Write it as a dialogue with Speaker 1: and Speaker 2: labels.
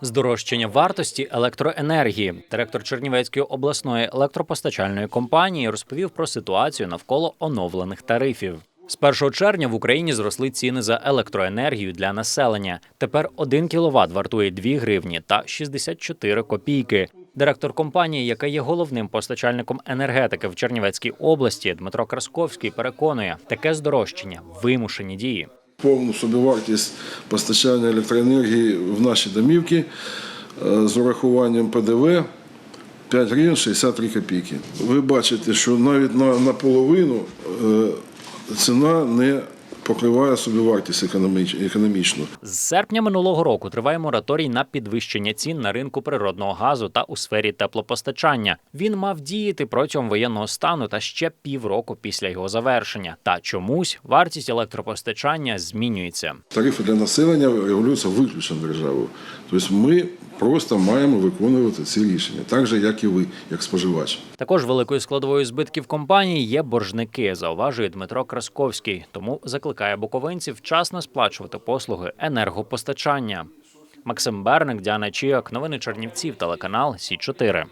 Speaker 1: Здорожчання вартості електроенергії. Директор Чернівецької обласної електропостачальної компанії розповів про ситуацію навколо оновлених тарифів. З 1 червня в Україні зросли ціни за електроенергію для населення. Тепер 1 кВт вартує 2 гривні та 64 копійки. Директор компанії, яка є головним постачальником енергетики в Чернівецькій області, Дмитро Красковський переконує, таке здорожчання вимушені дії.
Speaker 2: Повну собівартість постачання електроенергії в наші домівки е, з урахуванням ПДВ 5 гривень 63 копійки. Ви бачите, що навіть на, наполовину е, ціна не покриває собівартість економіч- економічну.
Speaker 1: З серпня минулого року триває мораторій на підвищення цін на ринку природного газу та у сфері теплопостачання. Він мав діяти протягом воєнного стану та ще півроку після його завершення. Та чомусь вартість електропостачання змінюється.
Speaker 2: Тарифи для населення регулюються виключно державою. Тобто ми просто маємо виконувати ці рішення, так же, як і ви, як споживач.
Speaker 1: Також великою складовою збитків компанії є боржники, зауважує Дмитро Красковський. Тому закликає буковинців вчасно сплачувати послуги енергопостачання. Максим Берник, Діана Чіак новини Чернівців, телеканал Сі 4